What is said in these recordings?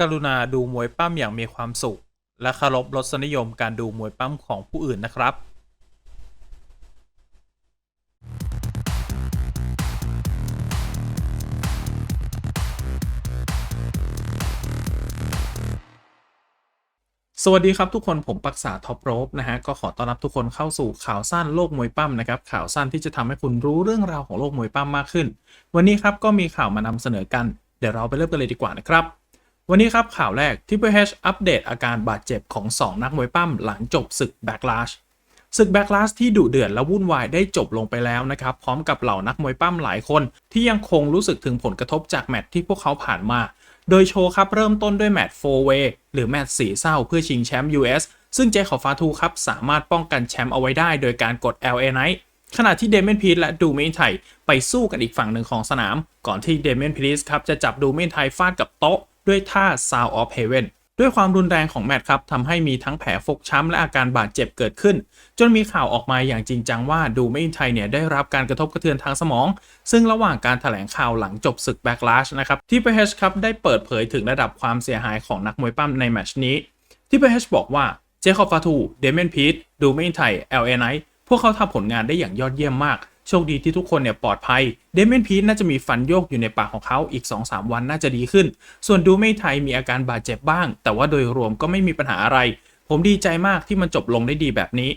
กรุณาดูมวยปั้มอย่างมีความสุข และเคารพรสนิยมการดูมวยปั้มของผู้อื่นนะครับสวัสดีครับทุกคนผมปักษาท็อปโรบนะฮะก็ขอต้อนรับทุกคนเข้าสู่ข่าวสั้นโลกมวยปั้มนะครับข่าวสั้นที่จะทำให้คุณรู้เรื่องราวของโลกมวยปั้มมากขึ้น วันนี้ครับก็มีข่าวมานำเสนอกัน เดี๋ยวเราไปเริ่มกันเลยดีกว่านะครับ วันนี้ครับข่าวแรก Triple H อัปเดตอาการบาดเจ็บของ 2 นักมวยปั้มหลังจบศึก Backlash ศึก Backlash ที่ดุเดือดและวุ่นวายได้จบลงไปแล้วนะครับ พร้อมกับเหล่านักมวยปั้มหลายคนที่ยังคงรู้สึกถึงผลกระทบจากแมตช์ที่พวกเขาผ่านมา โดยโชว์ครับเริ่มต้นด้วยแมตช์4 way หรือแมตช์สีเศร้าเพื่อชิงแชมป์ US ซึ่งเจคอบฟาทูครับสามารถป้องกันแชมป์เอาไว้ได้โดยการกด LA Knight ขณะที่เดเมนพีทและดูเมนไทไปสู้กันอีกฝั่งหนึ่งของสนาม ก่อนที่เดเมนพีทครับจะจับดูเมนไทฟาดกับโต๊ะ ด้วยท่า Sound of Heaven ด้วยความรุนแรงของแมตช์ครับทำให้มีทั้งแผลฟกช้ำและอาการบาดเจ็บเกิดขึ้น จนมีข่าวออกมาอย่างจริงจังว่าดูเมนไทยเนี่ยได้รับการกระทบกระเทือนทางสมอง ซึ่งระหว่างการถแถลงข่าวหลังจบศึก Backlash นะครับที่เปเฮชครับได้เปิดเผยถึงระดับความเสียหายของนักมวยปั้มในแมตช์นี้ ที่เปเฮชบอกว่าเจคอบฟาทูเดเมนพีทดูเมนไทยเอลเอไนพวกเขาทำผลงานได้อย่างยอดเยี่ยมมาก โชคดีที่ทุกคนเนี่ยปลอดภัย เดเมนพีทน่าจะมีฟันโยกอยู่ในปากของเขาอีก 2-3 วันน่าจะดีขึ้น ส่วนดูเมนไทยมีอาการบาดเจ็บบ้าง แต่ว่าโดยรวมก็ไม่มีปัญหาอะไร ผมดีใจมากที่มันจบลงได้ดีแบบนี้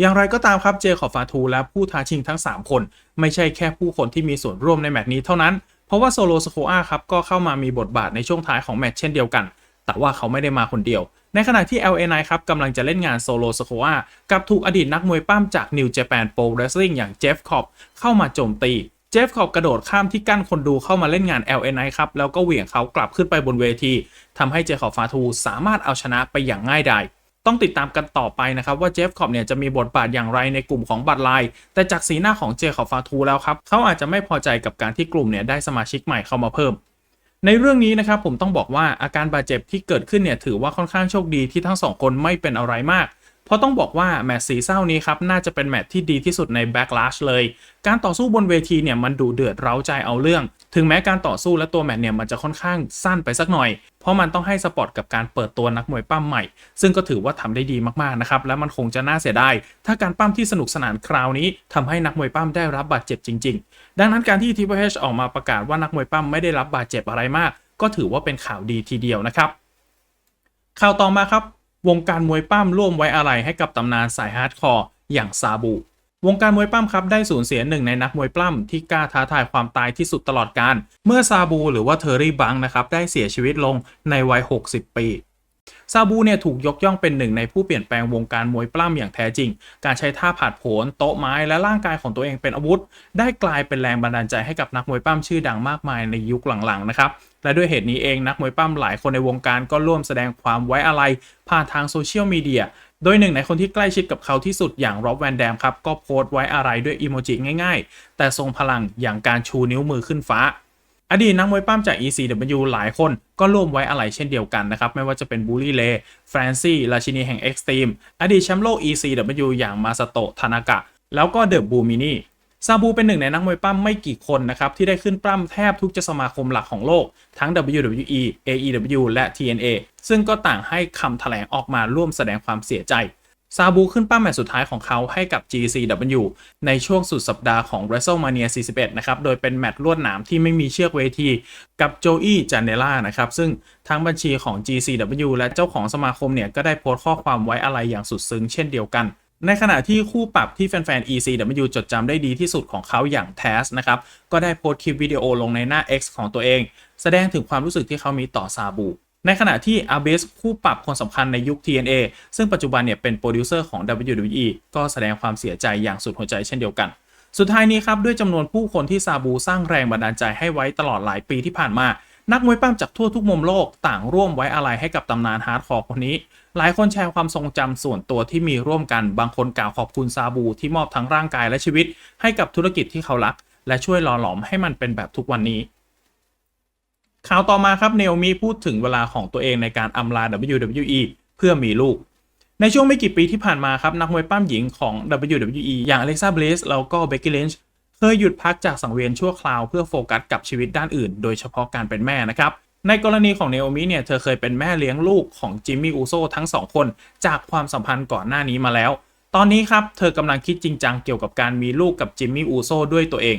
อย่างไรก็ตามครับเจคอบฟาทูและผู้ท้าชิงทั้ง 3 คน ไม่ใช่แค่ผู้คนที่มีส่วนร่วมในแมตช์นี้เท่านั้น เพราะว่าโซโลสโคอาครับก็เข้ามามีบทบาทในช่วงท้ายของแมตช์เช่นเดียวกัน แต่ว่าเขาไม่ได้มาคนเดียว ในขณะที่ LA 9 ครับกำลังจะเล่นงานโซโลสโคอากับถูกอดีตนักมวยปั้มจาก New Japan Pro Wrestling อย่างเจฟคอบเข้ามาโจมตีเจฟคอบกระโดดข้ามที่กั้นคนดูเข้ามาเล่นงาน LA 9ครับ แล้วก็เหวี่ยงเขากลับขึ้นไปบนเวทีทำให้เจคอบฟาทูสามารถเอาชนะไปอย่างง่ายดายต้องติดตามกันต่อไปนะครับว่าเจฟคอบเนี่ยจะมีบทบาทอย่างไรในกลุ่มของบัตไลน์แต่จากสีหน้าของเจคอบฟาทูแล้วครับเขาอาจจะไม่พอใจกับการที่กลุ่มเนี่ยได้สมาชิกใหม่เข้ามาเพิ่ม ในเรื่องนี้นะครับผมต้องบอกว่าอาการบาดเจ็บที่เกิดขึ้นเนี่ยถือว่าค่อนข้างโชคดีที่ทั้งสองคนไม่เป็นอะไรมาก เพราะต้องบอกว่าแมตช์สีเศร้านี้ครับน่าจะเป็นแมตช์ที่ดีที่สุดใน Backlash เลย การต่อสู้บนเวทีเนี่ยมันดูเดือดเร้าใจเอาเรื่อง ถึงแม้การต่อสู้และตัวแมตช์เนี่ยมันจะค่อนข้างสั้นไปสักหน่อย เพราะมันต้องให้สปอร์ตกับการเปิดตัวนักมวยปั้มใหม่ ซึ่งก็ถือว่าทำได้ดีมากๆนะครับและมันคงจะน่าเสียดายถ้าการปั้มที่สนุกสนานคราวนี้ทำให้นักมวยปั้มได้รับบาดเจ็บจริง ๆ ดังนั้นการที่ Triple H ออกมาประกาศว่านักมวยปั้มไม่ได้รับบาดเจ็บอะไรมาก ก็ถือว่าเป็นข่าวดีทีเดียวนะครับข่าวต่อมาครับ วงการมวยปั้มร่วมไว้อะไรให้กับตำนานสายฮาร์ดคอร์อย่างซาบูวงการมวยปั้มครับได้สูญเสียหนึ่งในนักมวยปล้ำที่กล้าท้าทายความตายที่สุดตลอดการเมื่อซาบูหรือว่าเทอร์รี่บังนะครับได้เสียชีวิตลงในวัย 60 ปี บูเนี่ยถูกยกย่องเป็นหนึ่งในผู้เปลี่ยนแปลงวงการมวยปล้ำอย่างแท้จริง การใช้ท่าผาดโผนโต๊ะไม้และร่างกายของตัวเองเป็นอาวุธ ได้กลายเป็นแรงบันดาลใจให้กับนักมวยปล้ำชื่อดังมากมายในยุคหลังๆนะครับและด้วยเหตุนี้เองนักมวยปล้ำหลายคนในวงการก็ร่วมแสดงความไว้อาลัยผ่านทางโซเชียลมีเดียโดยหนึ่งในคนที่ใกล้ชิดกับเขาที่สุดอย่างร็อบแวนแดมครับก็โพสต์ไว้อาลัยด้วยอีโมจิง่ายๆ แต่ทรงพลังอย่างการชูนิ้วมือขึ้นฟ้า อดีตนักมวยปั้มจาก ECW หลายคนก็ร่วมไว้อะไรเช่นเดียวกันนะครับ ไม่ว่าจะเป็นบูลลี่เลแฟรนซี่ราชินีแห่ง Extreme อดีตแชมป์โลก ECW อย่างมาซาโตะทานากะ แล้วก็เดอะบูมินี่ซาบูเป็นหนึ่งในนักมวยปั้มไม่กี่คนนะครับ ที่ได้ขึ้นปล้ำแทบทุกจะสมาคมหลักของโลก ทั้ง WWE AEW และ TNA ซึ่งก็ต่างให้คำแถลงออกมาร่วมแสดงความเสียใจ ซาบูขึ้นป้าแมตช์สุดท้ายของเขาให้กับ GCW ในช่วงสุดสัปดาห์ของ WrestleMania 41 นะครับ โดยเป็นแมตช์ลวดหนามที่ไม่มีเชือกเวทีกับโจอี้จานเนล่านะครับ ซึ่งทั้งบัญชีของ GCW และเจ้าของสมาคมเนี่ย ก็ได้โพสต์ข้อความไว้อะไรอย่างสุดซึ้งเช่นเดียวกันในขณะที่คู่ปรับที่แฟนๆ ECW จดจำได้ดีที่สุดของเขาอย่าง Taz นะครับ ก็ได้โพสต์คลิปวิดีโอลงในหน้า X ของตัวเอง แสดงถึงความรู้สึกที่เขามีต่อซาบู ในขณะที่อาเบสคู่ปรับคนสำคัญในยุค TNA ซึ่งปัจจุบันเนี่ยเป็นโปรดิวเซอร์ของ WWE ก็แสดงความเสียใจอย่างสุดหัวใจเช่นเดียวกันสุดท้ายนี้ครับ ด้วยจำนวนผู้คนที่ซาบูสร้างแรงบันดาลใจให้ไว้ตลอดหลายปีที่ผ่านมา นักมวยปั้มจากทั่วทุกมุมโลกต่างร่วมไว้อะไรให้กับตำนานฮาร์ดคอร์คนนี้ หลายคนแชร์ความทรงจำส่วนตัวที่มีร่วมกัน บางคนกล่าวขอบคุณซาบูที่มอบทั้งร่างกายและชีวิต ให้กับธุรกิจที่เขารัก และช่วยหล่อหลอมให้มันเป็นแบบทุกวันนี้ ข่าวต่อมาครับเนโอมิพูดถึงเวลาของตัวเองในการอำลา WWE เพื่อมีลูก ในช่วงไม่กี่ปีที่ผ่านมาครับนักมวยปั้มหญิงของ WWE อย่าง Alexa Bliss แล้วก็ Becky Lynch เคยหยุดพักจากสังเวียนชั่วคราวเพื่อโฟกัสกับชีวิตด้านอื่น โดยเฉพาะการเป็นแม่นะครับ ในกรณีของเนโอมิเนี่ย เธอเคยเป็นแม่เลี้ยงลูกของจิมมี่อูโซทั้งสองคนจากความสัมพันธ์ก่อนหน้านี้มาแล้ว ตอนนี้ครับ เธอกำลังคิดจริงจังเกี่ยวกับการมีลูกกับจิมมี่อูโซด้วยตัวเอง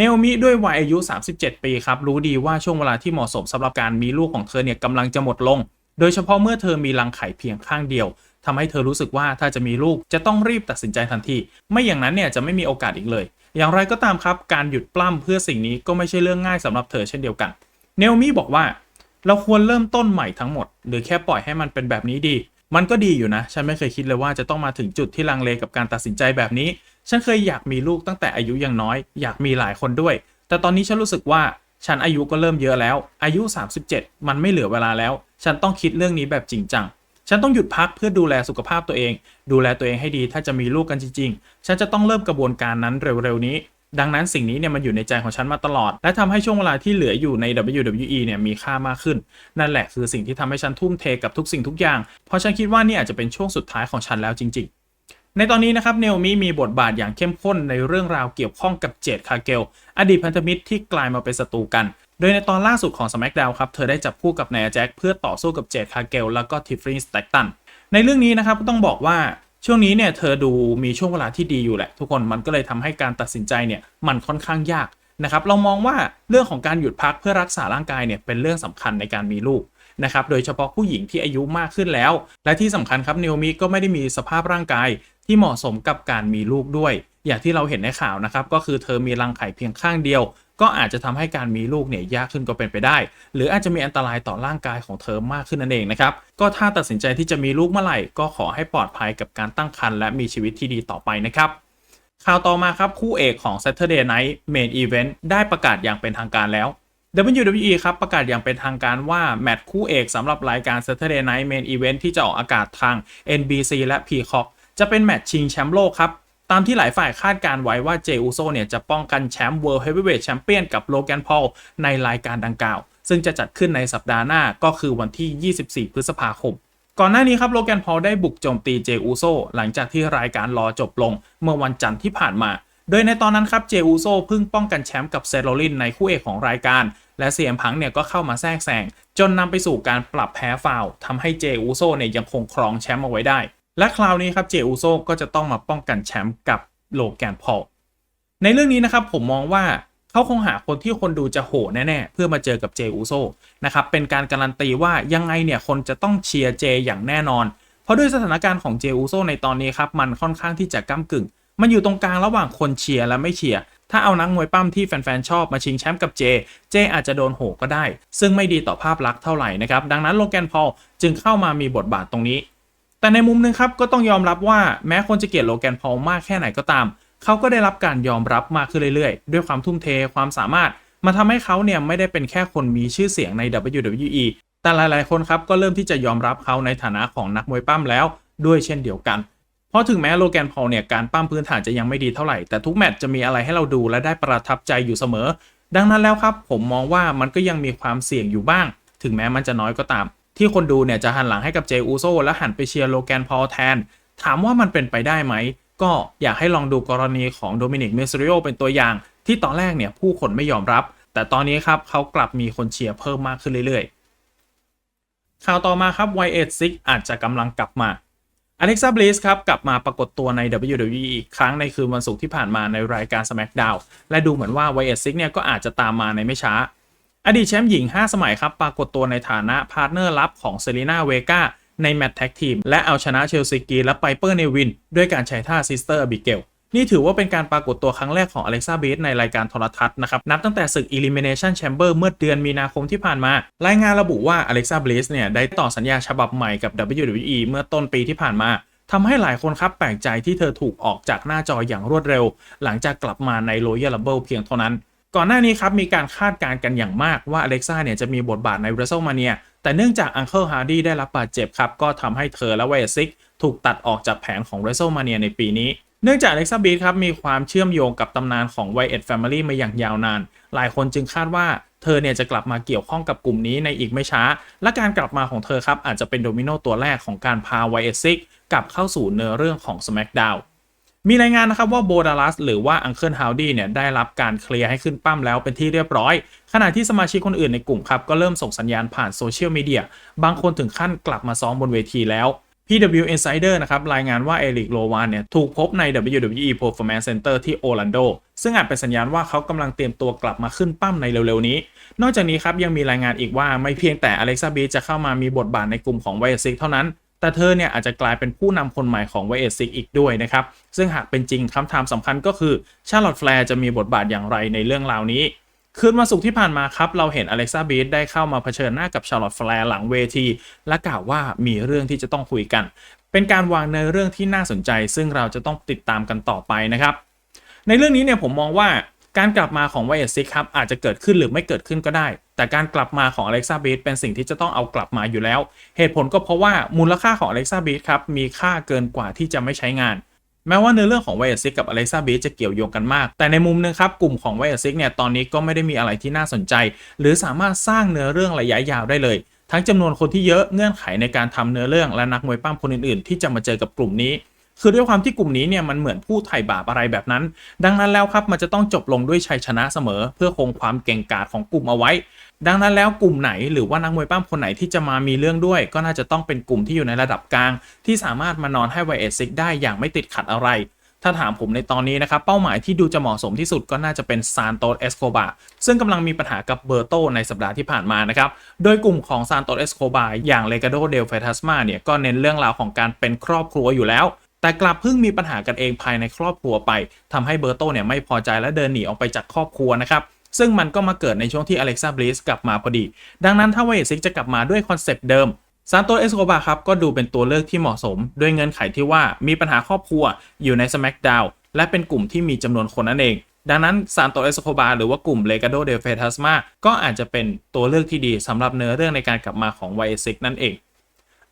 เนโอมิด้วยวัยอายุ 37 ปีครับ รู้ดีว่าช่วงเวลาที่เหมาะสมสำหรับการมีลูกของเธอเนี่ยกำลังจะหมดลง โดยเฉพาะเมื่อเธอมีรังไข่เพียงข้างเดียวทำให้เธอรู้สึกว่าถ้าจะมีลูกจะต้องรีบตัดสินใจทันที ไม่อย่างนั้นเนี่ยจะไม่มีโอกาสอีกเลย อย่างไรก็ตามครับ การหยุดปล้ำเพื่อสิ่งนี้ก็ไม่ใช่เรื่องง่ายสำหรับเธอเช่นเดียวกันเนโอมิบอกว่า เราควรเริ่มต้นใหม่ทั้งหมด หรือแค่ปล่อยให้มันเป็นแบบนี้ดี มันก็ดีอยู่นะ ฉันไม่เคยคิดเลยว่าจะต้องมาถึงจุดที่ลังเลกับการตัดสินใจแบบนี้ ฉันเคยอยากมีลูกตั้งแต่อายุยังน้อย อยากมีหลายคนด้วย แต่ตอนนี้ฉันรู้สึกว่าฉันอายุก็เริ่มเยอะแล้ว อายุ 37 มันไม่เหลือเวลาแล้ว ฉันต้องคิดเรื่องนี้แบบจริงจัง ฉันต้องหยุดพักเพื่อดูแลสุขภาพตัวเอง ดูแลตัวเองให้ดีถ้าจะมีลูกกันจริงๆ ฉันจะต้องเริ่มกระบวนการนั้นเร็วๆนี้ ดังนั้นสิ่งนี้เนี่ยมันอยู่ในใจของฉันมาตลอด และทำให้ช่วงเวลาที่เหลืออยู่ใน WWE เนี่ยมีค่ามากขึ้น นั่นแหละคือสิ่งที่ทำให้ฉันทุ่มเทกับทุกสิ่งทุกอย่าง เพราะฉันคิดว่านี่อาจจะเป็นช่วงสุดท้ายของฉันแล้วจริง ๆ ในตอนนี้นะครับเนโอมิมีบทบาทอย่างเข้มข้นในเรื่องราวเกี่ยวข้องกับเจดคาเกล อดีตพันธมิตรที่กลายมาเป็นศัตรูกัน โดยในตอนล่าสุดของ SmackDown ครับเธอได้จับคู่กับนายแจ็คเพื่อต่อสู้กับเจดคาเกลแล้วก็ทิฟฟ n นสแต็กตันในเรื่องนี้นะครับก็ต้องบอกว่าช่วงนี้เนี่ยเธอดูมีช่วงเวลาที่ดีอยู่แหละ ทุกคนมันก็เลยทำให้การตัดสินใจเนี่ยมันค่อนข้างยากนะครับเรามองว่าเรื่องของการหยุดพักเพื่อรักษาร่างกายเนี่ยเป็นเรื่องสำคัญในการมีลูกนะครับโดยเฉพาะผู้หญิงที่อายุมากขึ้นแล้ว และที่สำคัญครับเนิวมิก็ไม่ได้มีสภาพร่างกาย ที่เหมาะสมกับการมีลูกด้วย อย่างที่เราเห็นในข่าวนะครับ ก็คือเธอมีรังไข่เพียงข้างเดียว ก็อาจจะทำให้การมีลูกเนี่ยยากขึ้นก็เป็นไปได้ หรืออาจจะมีอันตรายต่อร่างกายของเธอมากขึ้นนั่นเองนะครับ ก็ถ้าตัดสินใจที่จะมีลูกเมื่อไหร่ ก็ขอให้ปลอดภัยกับการตั้งครรภ์และมีชีวิตที่ดีต่อไปนะครับข่าวต่อมาครับ คู่เอกของ Saturday Night Main Event ได้ประกาศอย่างเป็นทางการแล้ว WWE ครับ ประกาศอย่างเป็นทางการว่าแมตช์คู่เอกสำหรับรายการ Saturday Night Main Event ที่จะออกอากาศทาง NBC และ Peacock จะเป็นแมตช์ชิงแชมป์โลกครับตามที่หลายฝ่ายคาดการไว้ว่าเจอูโซเนี่ยจะป้องกันแชมป์ World Heavyweight Champion กับโลแกนพอลในรายการดังกล่าว ซึ่งจะจัดขึ้นในสัปดาห์หน้าก็คือวันที่ 24 พฤษภาคม ก่อนหน้านี้ครับโลแกนพอลได้บุกโจมตีเจอูโซหลังจากที่รายการรอจบลงเมื่อวันจันทร์ที่ผ่านมา โดยในตอนนั้นครับเจอูโซเพิ่งป้องกันแชมป์กับเซโรลินในคู่เอกของรายการ และเซียมพังเนี่ยก็เข้ามาแทรกแซงจนนำไปสู่การปรับแพ้ฟาวล์ทำให้เจอูโซเนี่ยยังคงครองแชมป์เอาไว้ได้ และคราวนี้ครับเจอูโซก็จะต้องมาป้องกันแชมป์กับโลแกนพอลในเรื่องนี้นะครับผมมองว่าเขาคงหาคนที่คนดูจะโหแน่ๆ เพื่อมาเจอกับเจอูโซนะครับเป็นการการันตีว่ายังไงเนี่ยคนจะต้องเชียร์เจอย่างแน่นอน เพราะด้วยสถานการณ์ของเจอูโซในตอนนี้ครับมันค่อนข้างที่จะก้ากึ่ง มันอยู่ตรงกลางระหว่างคนเชียร์และไม่เชียร์ถ้าเอานักมวยปั้มที่แฟนๆชอบมาชิงแชมป์กับเจ เจอาจจะโดนโหก็ได้ ซึ่งไม่ดีต่อภาพลักษณ์เท่าไหร่นะครับดังนั้นโลแกนพอลจึงเข้ามามีบทบาทตรงนี้ แต่ในมุมนึงครับก็ต้องยอมรับว่าแม้คนจะเกลียดโลแกนพอลมากแค่ไหนก็ตาม เขาก็ได้รับการยอมรับมากขึ้นเรื่อยๆ ด้วยความทุ่มเทความสามารถมาทำให้เขาเนี่ยไม่ได้เป็นแค่คนมีชื่อเสียงใน WWE แต่หลายๆ คนครับก็เริ่มที่จะยอมรับเขาในฐานะของนักมวยปั้มแล้วด้วยเช่นเดียวกัน เพราะถึงแม้โลแกนพอลเนี่ยการปั้มพื้นฐานจะยังไม่ดีเท่าไหร่ แต่ทุกแมตช์จะมีอะไรให้เราดูและได้ประทับใจอยู่เสมอ ดังนั้นแล้วครับผมมองว่ามันก็ยังมีความเสี่ยงอยู่บ้าง ถึงแม้มันจะน้อยก็ตาม ที่คนดูเนี่ยจะหันหลังให้กับเจอูโซและหันไปเชียร์โลแกนพอลแทน ถามว่ามันเป็นไปได้ไหม ก็อยากให้ลองดูกรณีของโดมินิกเมสริโอเป็นตัวอย่าง ที่ตอนแรกเนี่ยผู้คนไม่ยอมรับ แต่ตอนนี้ครับเขากลับมีคนเชียร์เพิ่มมากขึ้นเรื่อยๆ ข่าวต่อมาครับ Y86 อาจจะกำลังกลับมาอเล็กซ่าบลิสครับกลับมาปรากฏตัวใน WWE อีกครั้งในคืนวันศุกร์ที่ผ่านมาในรายการ SmackDown และดูเหมือนว่า Y86 เนี่ยก็อาจจะตามมาในไม่ช้า อดีตแชมป์หญิง 5 สมัยครับ ปรากฏตัวในฐานะพาร์ทเนอร์ลับของเซรีนาเวกาในแมตช์แท็กทีม และเอาชนะเชลซีกีและไปเปอร์เนวิน ด้วยการใช้ท่าซิสเตอร์อบิเกลนี่ถือว่าเป็นการปรากฏตัวครั้งแรกของอเล็กซ่าเบสในรายการโทรทัศน์นะครับ นับตั้งแต่ศึก Elimination Chamber เมื่อเดือนมีนาคมที่ผ่านมา รายงานระบุว่าอเล็กซ่าเบสเนี่ย ได้ต่อสัญญาฉบับใหม่กับ WWE เมื่อต้นปีที่ผ่านมาทำให้หลายคนครับแปลกใจที่เธอถูกออกจากหน้าจออย่างรวดเร็ว หลังจากกลับมาใน Royal Rumble เพียงเท่านั้น ก่อนหน้านี้ครับมีการคาดการณ์กันอย่างมากว่าอเล็กซ่าเนี่ยจะมีบทบาทใน WrestleMania แต่เนื่องจากอังเคิลฮาร์ดีได้รับบาดเจ็บครับ ก็ทำให้เธอและเวซิกถูกตัดออกจากแผนของ WrestleMania ในปีนี้ เนื่องจากอเล็กซ่าบีทครับมีความเชื่อมโยงกับตำนานของ Wyatt Family มาอย่างยาวนาน หลายคนจึงคาดว่าเธอเนี่ยจะกลับมาเกี่ยวข้องกับกลุ่มนี้ในอีกไม่ช้า และการกลับมาของเธอครับอาจจะเป็นโดมิโนตัวแรกของการพา Wyatt ซิกกลับเข้าสู่เนื้อเรื่องของ SmackDown มีรายงานนะครับว่าโบดาลัสหรือว่าอังเคิลฮาวดี้เนี่ยได้รับการเคลียร์ให้ขึ้นปั้มแล้วเป็นที่เรียบร้อย ขณะที่สมาชิกคนอื่นในกลุ่มครับก็เริ่มส่งสัญญาณผ่านโซเชียลมีเดียบางคนถึงขั้นกลับมาซ้อมบนเวทีแล้ว PW Insider นะครับรายงานว่าเอริกโลวานเนี่ยถูกพบใน WWE Performance Center ที่โอร์แลนโดซึ่งอาจเป็นสัญญาณว่าเขากำลังเตรียมตัวกลับมาขึ้นปั้มในเร็วๆนี้ นอกจากนี้ครับยังมีรายงานอีกว่าไม่เพียงแต่อเล็กซาบีจะเข้ามามีบทบาทในกลุ่มของไวเอซิกเท่านั้น แต่เธอเนี่ยอาจจะกลายเป็นผู้นำคนใหม่ของไวเอซิกอีกด้วยนะครับ ซึ่งหากเป็นจริงคำถามสำคัญก็คือชาร์ลอตแฟร์จะมีบทบาทอย่างไรในเรื่องราวนี้คืนวันศุกร์ที่ผ่านมาครับ เราเห็นอเล็กซาบีได้เข้ามาเผชิญหน้ากับชาร์ลอตแฟร์หลังเวที และกล่าวว่ามีเรื่องที่จะต้องคุยกัน เป็นการวางในเรื่องที่น่าสนใจ ซึ่งเราจะต้องติดตามกันต่อไปนะครับ ในเรื่องนี้เนี่ยผมมองว่าการกลับมาของไวเอซิกครับอาจจะเกิดขึ้นหรือไม่เกิดขึ้นก็ได้ แต่การกลับมาของอเล็กซาบีเป็นสิ่งที่จะต้องเอากลับมาอยู่แล้ว เหตุผลก็เพราะว่ามูลค่าของอเล็กซาบีครับมีค่าเกินกว่าที่จะไม่ใช้งานแม้ว่าเนื้อเรื่องของไวเอซิกกับอเล็กซาบีจะเกี่ยวโยงกันมาก แต่ในมุมหนึงครับ กลุ่มของไวเอซิกเนี่ย ตอนนี้ก็ไม่ได้มีอะไรที่น่าสนใจ หรือสามารถสร้างเนื้อเรื่องระยะยาวได้เลย ทั้งจำนวนคนที่เยอะเงื่อนไขในการทำเนื้อเรื่องและนักมวยปั้มคนอื่นๆ ที่จะมาเจอกับกลุ่มนี้ คือด้วยความที่กลุ่มนี้เนี่ยมันเหมือนผู้ไถ่บาปอะไรแบบนั้น ดังนั้นแล้วครับมันจะต้องจบลงด้วยชัยชนะเสมอ เพื่อคงความเก่งกาจของกลุ่มเอาไว้ ดังนั้นแล้วกลุ่มไหนหรือว่านักมวยปั้มคนไหนที่จะมามีเรื่องด้วย ก็น่าจะต้องเป็นกลุ่มที่อยู่ในระดับกลาง ที่สามารถมานอนให้ไวเอซิกได้อย่างไม่ติดขัดอะไร ถ้าถามผมในตอนนี้นะครับ เป้าหมายที่ดูจะเหมาะสมที่สุดก็น่าจะเป็นซานโตสเอสโคบาซึ่งกำลังมีปัญหากับเบอร์โตในสัปดาห์ที่ผ่านมานะครับ โดยกลุ่มของซานโตสเอสโคบาอย่างเลกาโดเดลเฟทัสมาเนี่ยก็เน้นเรื่องราวของการเป็นครอบครัวอยู่แล้วแต่กลับเพิ่งมีปัญหากันเองภายในครอบครัวไปทำให้เบอร์โตเนี่ยไม่พอใจและเดินหนีออกไปจากครอบครัวนะครับ ซึ่งมันก็มาเกิดในช่วงที่อเล็กซาบลิสกลับมาพอดี ดังนั้นถ้าเวซิกจะกลับมาด้วยคอนเซปต์เดิมซานโตเอสโคบาครับก็ดูเป็นตัวเลือกที่เหมาะสม ด้วยเงื่อนไขที่ว่ามีปัญหาครอบครัวอยู่ใน SmackDown และเป็นกลุ่มที่มีจำนวนคนนั่นเอง ดังนั้นซานโตเอสโคบาหรือว่ากลุ่มเลกาโดเดเฟทัสมาก็อาจจะเป็นตัวเลือกที่ดีสำหรับเนื้อเรื่องในการกลับมาของไวซิกนั่นเอง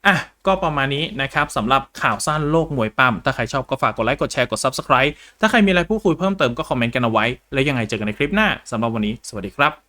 อะก็ประมาณนี้นะครับสำหรับข่าวสั้นโลกมวยปั้มถ้าใครชอบก็ฝากกดไลค์กดแชร์กด Subscribe ถ้าใครมีอะไรพูดคุยเพิ่มเติมก็คอมเมนต์กันเอาไว้ แล้วยังไงเจอกันในคลิปหน้าสำหรับวันนี้ สวัสดีครับ